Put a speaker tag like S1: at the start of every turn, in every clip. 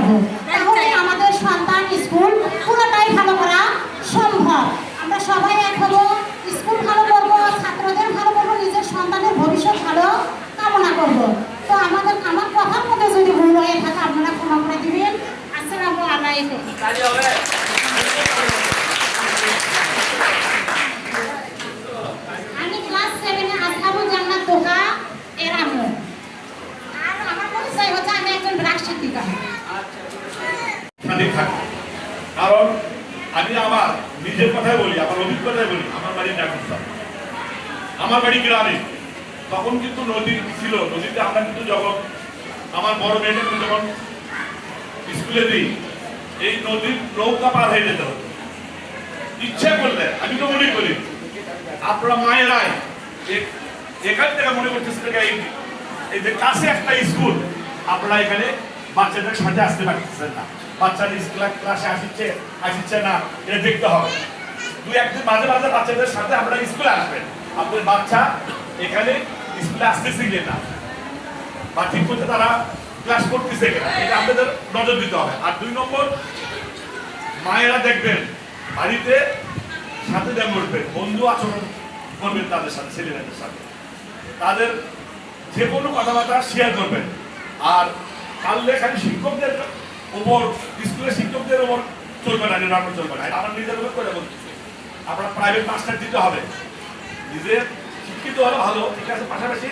S1: bravo. কিন্তু
S2: নদী ছিল। নদীতে আমরা কিন্তু যখন আমার বড় মেয়েটা কিন্তু যখন স্কুলে দিই, এই নদীর নৌকা পার হয়ে যেতে হতো। ইচ্ছা করলে, আমি তো মনে করি, আপনারা মায়েরাই এখান থেকে মনে করতেছে এই যে কাছে একটা স্কুল, আপনারা এখানে বাচ্চাদের সাথে আসতে পারতেছেন না। বাচ্চারা স্কুল ক্লাসে আসছে আসছে না, এটা দেখতে হবে। দুই একদিন মাঝে মাঝে বাচ্চাদের সাথে আপনারা স্কুলে আসবেন। আপনার বাচ্চা এখানে স্কুলে আসতেছে কিনা বা ঠিক মতো তারা ক্লাস করতেছে কিনা এটা আপনাদের নজর দিতে হবে। আর দুই নম্বর, মায়েরা দেখবেন, বাড়িতে সাথে দেন বন্ধু আচরণ করবেন তাদের সাথে সাথে। তাদের যে কোনো কথাবার্তা শেয়ার করবেন। আর পারলে খালি শিক্ষকদের উপর স্কুলের শিক্ষকদের উপর চলবে না নিরাপদ চলবে না। আমার নিজের উপর করে বলতেছি। আপনার প্রাইভেট মাস্টার দিতে হবে। নিজে শিক্ষিত হলে ভালো, ঠিক আছে? পাশাপাশি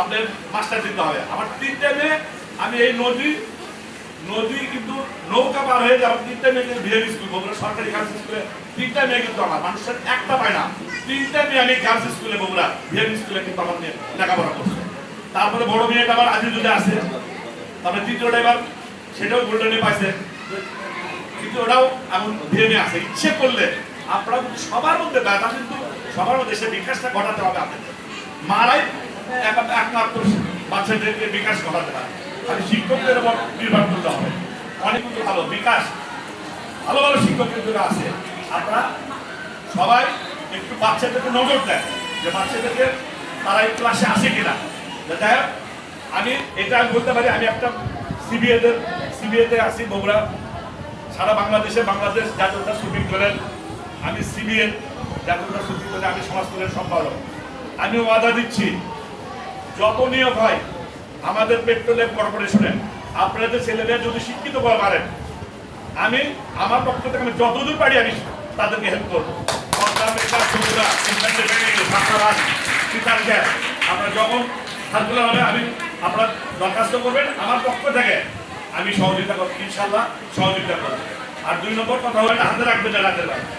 S2: আপনার মাস্টার দিতে হবে। আমার তিনটে মেয়ে আমি এই নদী নদী কিন্তু নৌকা পার হয়ে যাবে তিনটা মেয়ে কিন্তু বিহেভ স্কুল বগুড়া সরকারি গার্লস স্কুলে তিনটা মেয়ে কিন্তু আমার মানুষের একটা পায় না। তিনটা মেয়ে আমি গার্লস স্কুলে বগুড়া বিহেভ স্কুলে কিন্তু আমার মেয়ে লেখাপড়া করছে। তারপরে বড় মেয়েটা আবার আজিজুলে আছে। তারপরে তৃতীয়টা এবার সেটাও গোল্ডেনে পাইছে। কিন্তু ওটাও এমন বিহেভে আছে। ইচ্ছে করলে আপনারা কিন্তু সবার মধ্যে ব্যথা কিন্তু সবার মধ্যে সে বিকাশটা ঘটাতে হবে আপনাদের। মারাই এক- একমাত্র বাচ্চাদেরকে বিকাশ ঘটাতে হবে খালি শিক্ষকদের উপর নির্ভর করতে হবে। অনেক কিন্তু ভালো বিকাশ। ভালো ভালো শিক্ষক কিন্তু আছে। আপনারা সবাই একটু বাচ্চাদেরকে নজর দেন যে বাচ্চাদেরকে তারা এই ক্লাসে আসে কিনা। যাই হোক, আমি এটা আমি বলতে পারি আমি একটা সিবিএদের সিবিএতে আছি বগুড়া। সারা বাংলাদেশে বাংলাদেশ জাতীয়তা সুপ্রিম কোর্টের আমি সিবিএ জাতীয়তা সুপ্রিম কোর্টে আমি সমাজ কোর্টের সম্পাদক। আমি ওয়াদা দিচ্ছি, যত নিয়োগ হয়, আমাদের পেট্রোলিয়াম কর্পোরেশনে আপনাদের ছেলেমেয়ে যদি শিক্ষিত করে পারেন আমি আমার পক্ষ থেকে আমি যতদূর পারি আমি তাদেরকে হেল্প করব। আপনার যখন সার্কুলার হবে, আমি আপনার দরখাস্ত করবেন, আমার পক্ষ থেকে আমি সহযোগিতা করব ইনশাল্লাহ সহযোগিতা করব। আর দুই নম্বর কথা হলো, হাতে রাখবেন না রাতে রাখবেন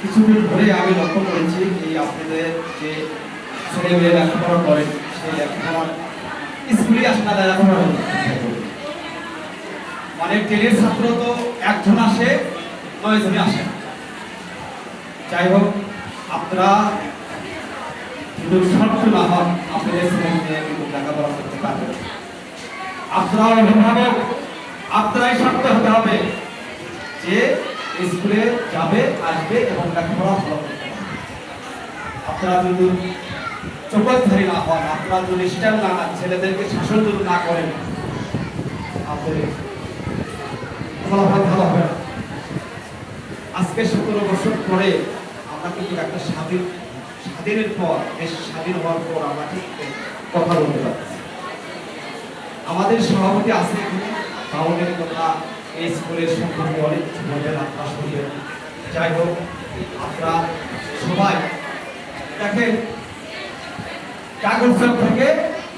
S3: কিছুদিন ধরে আমি লক্ষ্য করেছি এই আপনাদের যে ছেলে মেয়ে লেখাপড়া করেন সেই লেখাপড়া স্কুলে আসে না লেখাপড়া মানে টেনের ছাত্র তো একজন আসে নয় জনে আসে। যাই হোক, আপনারা কিন্তু শর্ত না হন আপনাদের ছেলে মেয়ে কিন্তু লেখাপড়া করতে পারবেন আপনারা অভিভাবক আপনারাই শর্ত হতে হবে যে স্কুলে যাবে, আসবে এবং লেখাপড়া ভালো করতে আপনারা যদি চোখধারী না হন, আপনারা যদি স্ট্যান্ড না ছেলেদেরকে শাসন যদি না করেন আজকে সতেরো বছর পরে আমরা কিন্তু একটা স্বাধীন, স্বাধীনের পর, দেশ স্বাধীন হওয়ার পর আমরা ঠিক কথা বলতে পারছি। আমাদের সভাপতি আছে এখানে কথা এই স্কুলের সম্পর্কে অনেক কিছু বলবেন আপনারা যাই হোক, আপনারা সবাই দেখেন কাগজ থেকে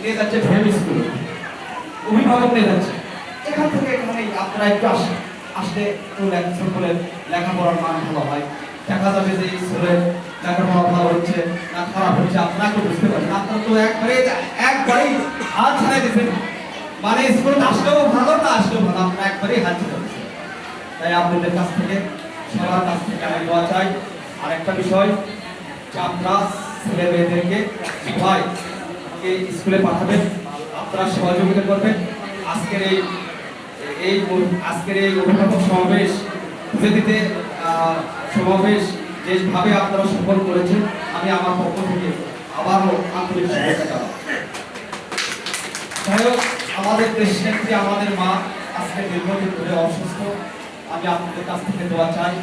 S3: নিয়ে যাচ্ছে ভেম স্কুল। অভিভাবক নিয়ে যাচ্ছে। এখান থেকে এখানে আপনারা একটু আসেন আসলে লেকচার করে লেখাপড়ার মান ভালো হয়। দেখা যাবে যে স্কুলের লেখাপড়া ভালো হচ্ছে না খারাপ হচ্ছে আপনাকে বুঝতে পারছেন। আপনারা তো একবারে একবারেই হাত ছাড়াই দিচ্ছেন মানে স্কুল আসলেও ভালো, না আসলেও ভালো আপনারা একবারেই হাজির ছেড়ে তাই আপনাদের কাছ থেকে, সবার কাছ থেকে আমি দোয়া চাই। আর একটা বিষয় যে আপনারা ছেলে মেয়েদেরকে সবাই এই স্কুলে পাঠাবেন, আপনারা সহযোগিতা করবেন। আজকের এই এই আজকের এই অভিভাবক সমাবেশ বুঝে দিতে সমাবেশ যেভাবে আপনারা সফল করেছেন, আমি আমার পক্ষ থেকে আবারও আন্তরিক শুভেচ্ছা যাই হোক আমাদের নেত্রী আমাদের মা আজকে দীর্ঘদিন ধরে অসুস্থ। আমি আপনাদের কাছ থেকে দোয়া চাই।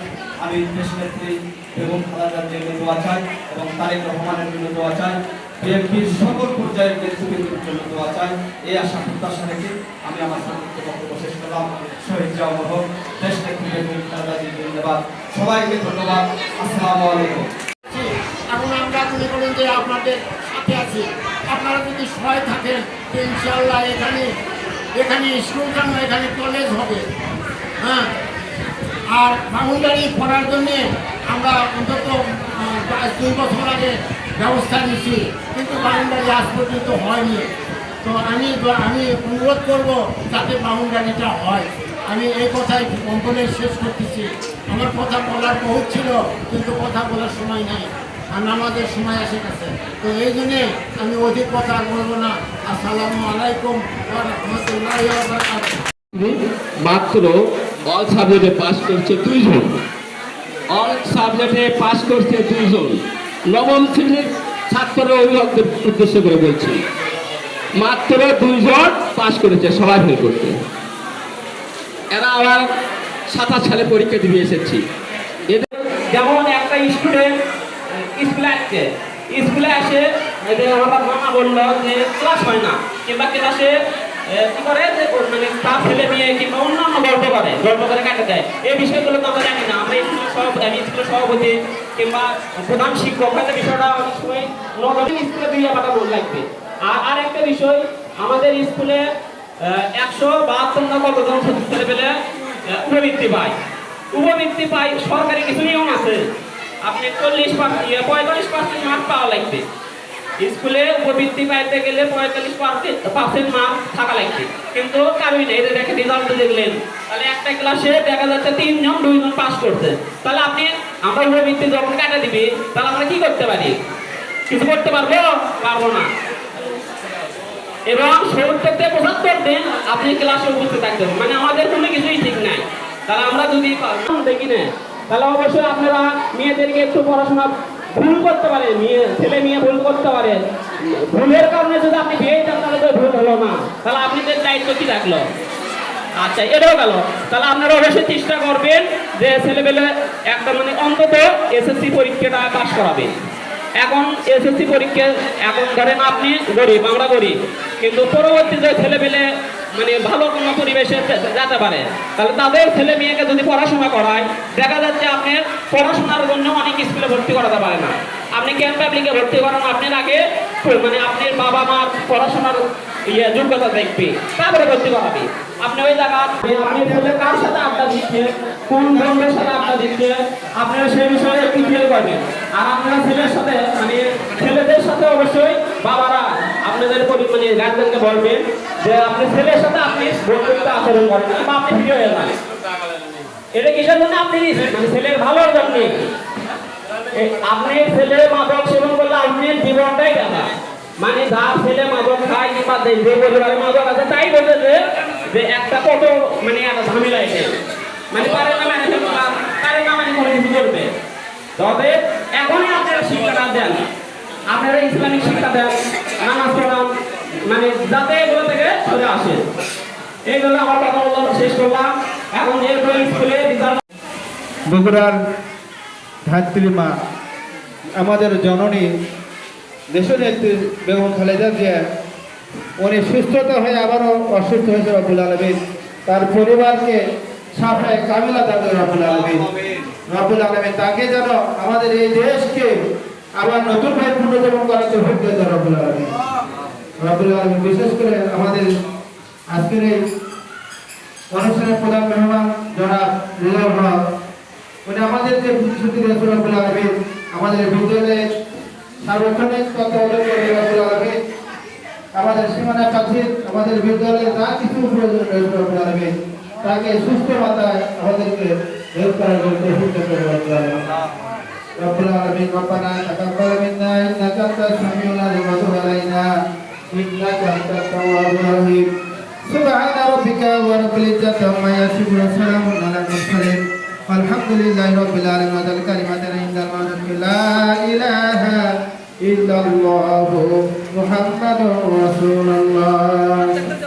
S3: আমি নেত্রী বেগম খালেদার জন্য দোয়া চাই এবং তারেক রহমানের জন্য দোয়া চাই। বিএনপির সকল পর্যায়ের নেতৃবৃন্দের জন্য দোয়া চাই। এই আশা প্রত্যাশা রেখে আমি আমার সংক্ষিপ্ত বক্তব্য শেষ করলাম। শহীদ জামা হোক দেশ নেত্রী বেগম ধন্যবাদ। সবাইকে ধন্যবাদ। আসসালামু আলাইকুম।
S4: এখন আমরা মনে করেন যে আপনাদের সাথে আছি। আপনারা যদি সবাই থাকেন ইনশাল্লাহ এখানে এখানে স্কুল কেন এখানে কলেজ হবে। হ্যাঁ? আর বাউন্ডারি করার জন্যে আমরা অন্তত দুই বছর আগে ব্যবস্থা নিচ্ছি কিন্তু বাউন্ডারি আজ পর্যন্ত হয়নি। তো আমি আমি অনুরোধ করব যাতে বাউন্ডারিটা হয়। আমি এই কথাই বলে শেষ করতেছি। আমার কথা বলার বহুত ছিল, কিন্তু কথা বলার সময় নেই। আর আমাদের সময় এসে গেছে। তো এই জন্যে আমি অধিক কথা বলব না। আসসালামু আলাইকুম
S5: মাত্র অল সাবজেক্টে পাস করছে দুইজন অল সাবজেক্টে পাস করছে দুইজন নবম শ্রেণির ছাত্র অভিভাবকদের উদ্দেশ্য করে বলছি, মাত্র দুইজন পাস করেছে সবাই ফেল করছে এরা আবার সাতাশ সালে পরীক্ষা দিয়ে এসেছি। এদের যেমন একটা স্টুডেন্ট স্কুলে আসছে স্কুলে আসে আমার মামা বলল যে ক্লাস হয় না, কিংবা ক্লাসে কি করে যে মানে তার ছেলে মেয়ে কিংবা অন্যান্য গল্প করে গল্প করে কাটে দেয়। এই বিষয়গুলো তো আমরা জানি না। আমরা স্কুলের আমি স্কুলের সভাপতি, কিংবা প্রধান শিক্ষক হয়তো বিষয়টা অনেক সময় স্কুলে দুই লোক লাগবে। আর আর একটা বিষয়, আমাদের স্কুলে একশো বাহাত্তর না কতজন ছেলে পেলে উপবৃত্তি পায়। উপবৃত্তি পাই সরকারি কিছু নিয়ম আছে। আপনি চল্লিশ পার্সেন্ট পঁয়তাল্লিশ পার্সেন্ট মার্ক পাওয়া লাগবে। স্কুলে উপবৃত্তি পাইতে গেলে পঁয়তাল্লিশ পার্সেন্ট পার্সেন্ট মার্ক থাকা লাগবে। কিন্তু কারোই নেই যে দেখে রেজাল্ট দেখলেন। তাহলে একটা ক্লাসে দেখা যাচ্ছে তিনজন, দুইজন পাস করছে। তাহলে আপনি আমরা উপবৃত্তি যখন কাটা দিবি, তাহলে আমরা কি করতে পারি? কিছু করতে পারব? পারব না। এবং সত্তর থেকে পঁচাত্তর দিন আপনি ক্লাসে উপস্থিত থাকবেন মানে আমাদের কোনো কিছুই ঠিক নাই। তাহলে আমরা যদি দেখি না। তাহলে অবশ্যই আপনারা মেয়েদেরকে একটু পড়াশোনা ভুল করতে পারে মেয়ে, ছেলে মেয়ে ভুল করতে পারে। ভুলের কারণে যদি আপনি বিয়ে তাহলে তো ভুল হলো না। তাহলে আপনাদের দায়িত্ব কি আচ্ছা এটাও গেল। তাহলে আপনারা অবশ্যই চেষ্টা করবেন যে ছেলেবেলে একটা মানে অন্তত এসএসসি পরীক্ষাটা পাশ করাবে। এখন এসএসসি পরীক্ষা, এখন ধরেন আপনি গরিব, আমরা গরিব। কিন্তু পরবর্তী যে ছেলে পেলে মানে ভালো কোনো পরিবেশে যেতে পারে, তাহলে তাদের ছেলে মেয়েকে করায়। দেখা যাচ্ছে আপনার পড়াশোনার জন্য অনেক স্কুলে ভর্তি করাতে পারে না। আপনি কেন পাবলিকে ভর্তি করান আপনার আগে মানে আপনার বাবা মার পড়াশোনার ইয়ে যোগ্যতা দেখবে, তারপরে ভর্তি করাবে। আপনি ওই জায়গা আপনি কার সাথে আড্ডা দিচ্ছে কোন সাথে আড্ডা দিচ্ছে আপনারা সেই বিষয়ে একটু খেয়াল করবেন আর আপনারা ছেলের সাথে মানে ছেলেদের সাথে অবশ্যই বাবারা আপনাদের মানে গার্জেনকে বলবেন যে আপনি ছেলের সাথে আপনি বন্ধুত্ব আচরণ করেন বা আপনি ফিরে হয়ে এটা কিসের জন্য আপনি দিয়েছেন? মানে ছেলের ভালোর জন্য। আপনি ছেলে মাদক সেবন করলে আপনি জীবনটাই দেখা মানে যা ছেলে মাদক খায় কিংবা যে পরিবারে মাদক আছে, তাই বলতে যে একটা কত মানে একটা ঝামেলা এসে। মানে পারে না ম্যানেজ পারে না মানে কোনো কিছু করবে। তবে এখনই আপনারা শিক্ষাটা দেন। আপনারা ইসলামিক শিক্ষা দেন, নামাজ পড়ান মানে যাতে এগুলো থেকে সরে আসে। এইগুলো আমার কথা বললাম শেষ করলাম।
S6: বগুড়ার ধাত্রী মা, আমাদের জননী দেশনেত্রী বেগম খালেদা জিয়া, উনি সুস্থতা হয়ে আবারও অসুস্থ হয়েছে রবুল আলমিন। তার পরিবারকে সাফায় কামিলা দাবে রবুল আলমিন। রবুল আলমিন, তাকে যেন আমাদের এই দেশকে আবার নতুন ভাবে পুনর্জীবন করার দেন রবুল আলমিন। রবুল আলমিন, বিশেষ করে আমাদের আজকের এই অনুষ্ঠানের প্রধান মেহমান জনাব রিজাল হক উনি আমাদের যে প্রতিশ্রুতি রব্বুল আলমিন আমাদের বিদ্যালয়ে সার্বক্ষণিক তত্ত্বাবধান আমাদের সীমানা কাছে আমাদের বিদ্যালয়ে যা কিছু প্রয়োজন রয়েছে তাকে সুস্থ মাথায় আমাদেরকে হেল্প করার জন্য দান করে সামিউল আলিম ওয়া তুব আলাইনা ইন্নাকা আনতাত তাওয়াবুর রহিম سبحان ربك ورب العزة عما يصفون وسلام على المرسلين والحمد لله رب العالمين وذل الكلمة عند الموت لا إله إلا الله محمد رسول الله